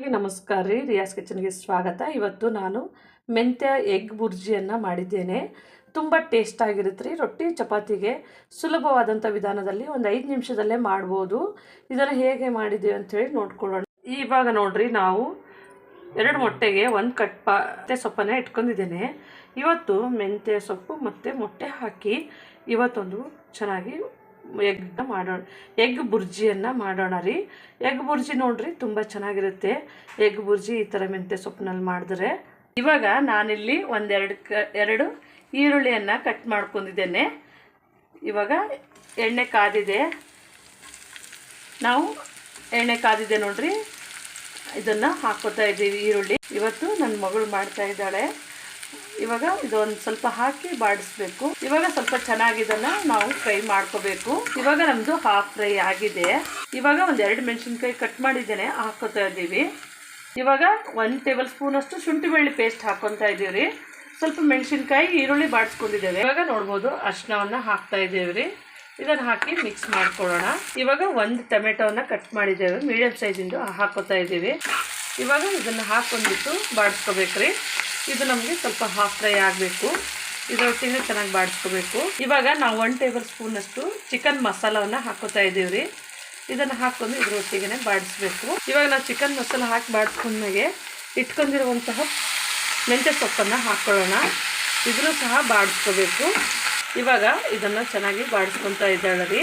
ಎಲ್ಲರಿಗೂ ನಮಸ್ಕಾರ ರೀ. ರಿಯಾಸ್ ಕಿಚನ್ಗೆ ಸ್ವಾಗತ. ಇವತ್ತು ನಾನು ಮೆಂತ್ಯ, ಎಗ್ ಬುರ್ಜಿಯನ್ನು ಮಾಡಿದ್ದೇನೆ. ತುಂಬ ಟೇಸ್ಟ್ ಆಗಿರುತ್ತೆ ರೀ. ರೊಟ್ಟಿ ಚಪಾತಿಗೆ ಸುಲಭವಾದಂಥ ವಿಧಾನದಲ್ಲಿ ಒಂದು ಐದು ನಿಮಿಷದಲ್ಲೇ ಮಾಡ್ಬೋದು. ಇದನ್ನು ಹೇಗೆ ಮಾಡಿದ್ದೀವಿ ಅಂಥೇಳಿ ನೋಡ್ಕೊಳ್ಳೋಣ. ಇವಾಗ ನೋಡಿರಿ, ನಾವು ಎರಡು ಮೊಟ್ಟೆಗೆ ಒಂದು ಕಟ್ ಪಾತೆ ಸೊಪ್ಪನ್ನು ಇಟ್ಕೊಂಡಿದ್ದೇನೆ. ಇವತ್ತು ಮೆಂತ್ಯ ಸೊಪ್ಪು ಮತ್ತು ಮೊಟ್ಟೆ ಹಾಕಿ ಇವತ್ತೊಂದು ಚೆನ್ನಾಗಿ ಎಗ್ನ ಮಾಡೋಣ. ಎಗ್ ಬುರ್ಜಿಯನ್ನು ಮಾಡೋಣ ರೀ. ಎಗ್ ಬುರ್ಜಿ ನೋಡ್ರಿ ತುಂಬ ಚೆನ್ನಾಗಿರುತ್ತೆ. ಎಗ್ ಬುರ್ಜಿ ಈ ಥರ ಮೆಂತೆ ಸೊಪ್ಪಿನಲ್ಲಿ ಮಾಡಿದ್ರೆ. ಇವಾಗ ನಾನಿಲ್ಲಿ ಒಂದೆರಡು ಕ, ಎರಡು ಈರುಳ್ಳಿಯನ್ನು ಕಟ್ ಮಾಡ್ಕೊಂಡಿದ್ದೇನೆ. ಇವಾಗ ಎಣ್ಣೆ ಕಾದಿದೆ. ನಾವು ಎಣ್ಣೆ ಕಾದಿದೆ ನೋಡ್ರಿ. ಇದನ್ನು ಹಾಕೋತಾ ಇದ್ದೀವಿ ಈರುಳ್ಳಿ. ಇವತ್ತು ನನ್ನ ಮಗಳು ಮಾಡ್ತಾ ಇದ್ದಾಳೆ. ಇವಾಗ ಇದೊಂದು ಸ್ವಲ್ಪ ಹಾಕಿ ಬಾಡಿಸ್ಬೇಕು. ಇವಾಗ ಸ್ವಲ್ಪ ಚೆನ್ನಾಗಿ ಇದನ್ನ ನಾವು ಫ್ರೈ ಮಾಡ್ಕೋಬೇಕು. ಇವಾಗ ನಮ್ದು ಹಾಫ್ ಫ್ರೈ ಆಗಿದೆ. ಇವಾಗ ಒಂದ್ ಎರಡು ಮೆಣಸಿನ್ಕಾಯಿ ಕಟ್ ಮಾಡಿದ್ದೇನೆ, ಹಾಕೋತಾ ಇದ್ದೀವಿ. ಇವಾಗ ಒಂದು ಟೇಬಲ್ ಸ್ಪೂನ್ ಅಷ್ಟು ಶುಂಠಿ ಬೆಳ್ಳಿ ಪೇಸ್ಟ್ ಹಾಕೊತಾ ಇದೀವಿ ಸ್ವಲ್ಪ ಮೆಣಸಿನ್ಕಾಯಿ, ಈರುಳ್ಳಿ ಬಾಡಿಸ್ಕೊಂಡಿದ್ದೇವೆ. ಇವಾಗ ನೋಡ್ಬೋದು ಅರ್ಶನವನ್ನ ಹಾಕ್ತಾ ಇದ್ದೀವಿ ರೀ ಇದನ್ನು ಹಾಕಿ ಮಿಕ್ಸ್ ಮಾಡ್ಕೊಳ್ಳೋಣ. ಇವಾಗ ಒಂದು ಟೊಮೆಟೋನ ಕಟ್ ಮಾಡಿದ್ದೇವೆ. ಮೀಡಿಯಂ ಸೈಜಿಂದು ಹಾಕೋತಾ ಇದ್ದೀವಿ. ಇವಾಗ ಇದನ್ನು ಹಾಕೊಂಡ್ಬಿಟ್ಟು ಬಾಡಿಸ್ಕೋಬೇಕ್ರಿ. ಇದು ನಮಗೆ ಸ್ವಲ್ಪ ಹಾಫ್ ಫ್ರೈ ಆಗಬೇಕು. ಇದರೊಟ್ಟಿಗೆ ಚೆನ್ನಾಗಿ ಬಾಡಿಸ್ಕೋಬೇಕು. ಇವಾಗ ನಾವು ಒನ್ ಟೇಬಲ್ ಸ್ಪೂನಷ್ಟು ಚಿಕನ್ ಮಸಾಲವನ್ನು ಹಾಕೋತಾ ಇದ್ದೀವಿ ರೀ ಇದನ್ನು ಹಾಕ್ಕೊಂಡು ಇದರೊಟ್ಟಿಗೆ ಬಾಡಿಸ್ಬೇಕು. ಇವಾಗ ನಾವು ಚಿಕನ್ ಮಸಾಲ ಹಾಕಿ ಬಾಡಿಸ್ಕೊಂಡ್ಮೇಲೆ ಇಟ್ಕೊಂಡಿರುವಂತಹ ಮೆಂತ್ಯ ಸೊಪ್ಪನ್ನು ಹಾಕ್ಕೊಳ್ಳೋಣ ಇದನ್ನು ಸಹ ಬಾಡಿಸ್ಕೋಬೇಕು. ಇವಾಗ ಇದನ್ನು ಚೆನ್ನಾಗಿ ಬಾಡಿಸ್ಕೊತಾ ಇದ್ದಾಳೆ ರೀ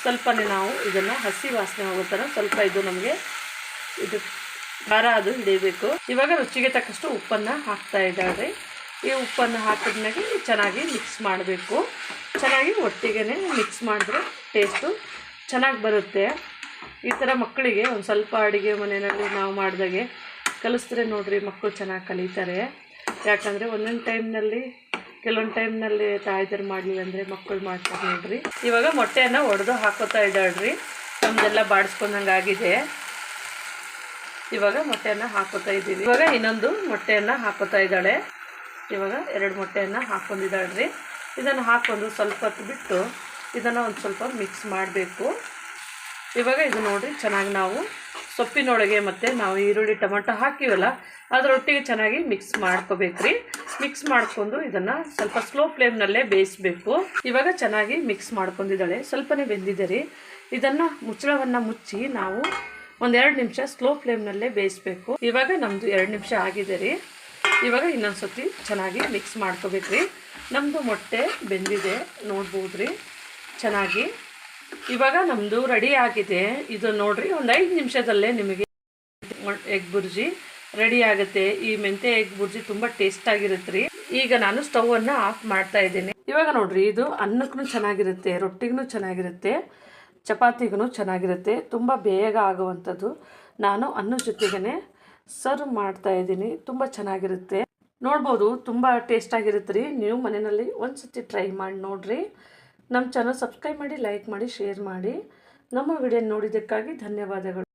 ಸ್ವಲ್ಪನೇ ನಾವು ಇದನ್ನು ಹಸಿ ವಾಸನೆ ಹೋಗೋ ಥರ ಸ್ವಲ್ಪ ಇದು ನಮಗೆ ಇದು ಖಾರ ಅದು ಹಿಡಿಬೇಕು. ಇವಾಗ ರುಚಿಗೆ ತಕ್ಕಷ್ಟು ಉಪ್ಪನ್ನು ಹಾಕ್ತಾ ಇದ್ದಾರೆ. ಈ ಉಪ್ಪನ್ನು ಹಾಕಿದ್ಮೇಲೆ ಚೆನ್ನಾಗಿ ಮಿಕ್ಸ್ ಮಾಡಬೇಕು. ಚೆನ್ನಾಗಿ ಒಟ್ಟಿಗೆ ಮಿಕ್ಸ್ ಮಾಡಿದ್ರೆ ಟೇಸ್ಟು ಚೆನ್ನಾಗಿ ಬರುತ್ತೆ. ಈ ಥರ ಮಕ್ಕಳಿಗೆ ಒಂದು ಸ್ವಲ್ಪ ಅಡುಗೆ ಮನೆಯಲ್ಲಿ ನಾವು ಮಾಡಿದಾಗೆ ಕಲಿಸಿದ್ರೆ ನೋಡಿರಿ ಮಕ್ಕಳು ಚೆನ್ನಾಗಿ ಕಲಿತಾರೆ. ಯಾಕಂದರೆ ಒಂದೊಂದು ಟೈಮ್ನಲ್ಲಿ ಕೆಲವೊಂದು ಟೈಮ್ನಲ್ಲಿ ತಾಯ್ದರು ಮಾಡಲಿಲ್ಲ ಅಂದರೆ ಮಕ್ಕಳು ಮಾಡ್ತಾರೆ ನೋಡ್ರಿ. ಇವಾಗ ಮೊಟ್ಟೆಯನ್ನು ಒಡೆದು ಹಾಕೋತಾ ಇದ್ದಾಳ್ರಿ. ನಮ್ದೆಲ್ಲ ಬಾಡಿಸ್ಕೊಂಡಂಗೆ ಆಗಿದೆ. ಇವಾಗ ಮೊಟ್ಟೆಯನ್ನು ಹಾಕೋತಾ ಇದ್ದೀವಿ. ಇವಾಗ ಇನ್ನೊಂದು ಮೊಟ್ಟೆಯನ್ನು ಹಾಕೋತಾ ಇದ್ದಾಳೆ. ಇವಾಗ ಎರಡು ಮೊಟ್ಟೆಯನ್ನು ಹಾಕೊಂಡಿದ್ದಾಳೆ ರೀ ಇದನ್ನು ಹಾಕೊಂಡು ಸ್ವಲ್ಪ ಹೊತ್ತು ಬಿಟ್ಟು ಇದನ್ನು ಒಂದು ಸ್ವಲ್ಪ ಮಿಕ್ಸ್ ಮಾಡಬೇಕು. ಇವಾಗ ಇದು ನೋಡಿರಿ, ಚೆನ್ನಾಗಿ ನಾವು ಸೊಪ್ಪಿನೊಳಗೆ ಮತ್ತು ನಾವು ಈರುಳ್ಳಿ, ಟೊಮೆಟೊ ಹಾಕಿವಲ್ಲ ಅದರೊಟ್ಟಿಗೆ ಚೆನ್ನಾಗಿ ಮಿಕ್ಸ್ ಮಾಡ್ಕೋಬೇಕ್ರಿ. ಮಿಕ್ಸ್ ಮಾಡ್ಕೊಂಡು ಇದನ್ನು ಸ್ವಲ್ಪ ಸ್ಲೋ ಫ್ಲೇಮ್ನಲ್ಲೇ ಬೇಯಿಸಬೇಕು. ಇವಾಗ ಚೆನ್ನಾಗಿ ಮಿಕ್ಸ್ ಮಾಡ್ಕೊಂಡಿದ್ದಾಳೆ. ಸ್ವಲ್ಪನೇ ಬೆಂದಿದೆ ರೀ. ಇದನ್ನು ಮುಚ್ಚಳವನ್ನು ಮುಚ್ಚಿ ನಾವು ಒಂದೆರಡು ನಿಮಿಷ ಸ್ಲೋ ಫ್ಲೇಮ್ನಲ್ಲೇ ಬೇಯಿಸ್ಬೇಕು. ಇವಾಗ ನಮ್ಮದು ಎರಡು ನಿಮಿಷ ಆಗಿದೆ ರೀ. ಇವಾಗ ಇನ್ನೊಂದು ಸತಿ ಚೆನ್ನಾಗಿ ಮಿಕ್ಸ್ ಮಾಡ್ಕೋಬೇಕ್ರಿ ನಮ್ಮದು ಮೊಟ್ಟೆ ಬೆಂದಿದೆ, ನೋಡ್ಬೋದು ರೀ. ಚೆನ್ನಾಗಿ. ಇವಾಗ ನಮ್ಮದು ರೆಡಿ ಆಗಿದೆ. ಇದು ನೋಡ್ರಿ, ಒಂದು ಐದು ನಿಮಿಷದಲ್ಲೇ ನಿಮಗೆ ಎಗ್ ಬುರ್ಜಿ ರೆಡಿ ಆಗುತ್ತೆ. ಈ ಮೆಂತೆ ಎಗ್ ಬುರ್ಜಿ ತುಂಬ ಟೇಸ್ಟ್ ಆಗಿರುತ್ತೆ ರೀ. ಈಗ ನಾನು ಸ್ಟವನ್ನು ಆಫ್ ಮಾಡ್ತಾ ಇದ್ದೀನಿ. ಇವಾಗ ನೋಡ್ರಿ, ಇದು ಅನ್ನಕ್ಕೂ ಚೆನ್ನಾಗಿರುತ್ತೆ, ರೊಟ್ಟಿಗೂ ಚೆನ್ನಾಗಿರುತ್ತೆ. ಚಪಾತಿಗೂ ಚೆನ್ನಾಗಿರುತ್ತೆ. ತುಂಬ ಬೇಗ ಆಗುವಂಥದ್ದು. ನಾನು ಅನ್ನದ ಜೊತೆಗೇ ಸರ್ವ್ ಮಾಡ್ತಾ ಇದ್ದೀನಿ. ತುಂಬ ಚೆನ್ನಾಗಿರುತ್ತೆ. ನೋಡ್ಬೋದು, ತುಂಬ ಟೇಸ್ಟಾಗಿರುತ್ತೆ ರೀ. ನೀವು ಮನೆಯಲ್ಲಿ ಒಂದು ಸತಿ ಟ್ರೈ ಮಾಡಿ ನೋಡಿರಿ. ನಮ್ಮ ಚಾನಲ್ ಸಬ್ಸ್ಕ್ರೈಬ್ ಮಾಡಿ, ಲೈಕ್ ಮಾಡಿ, ಶೇರ್ ಮಾಡಿ. ನಮ್ಮ ವಿಡಿಯೋ ನೋಡಿದ್ದಕ್ಕಾಗಿ ಧನ್ಯವಾದಗಳು.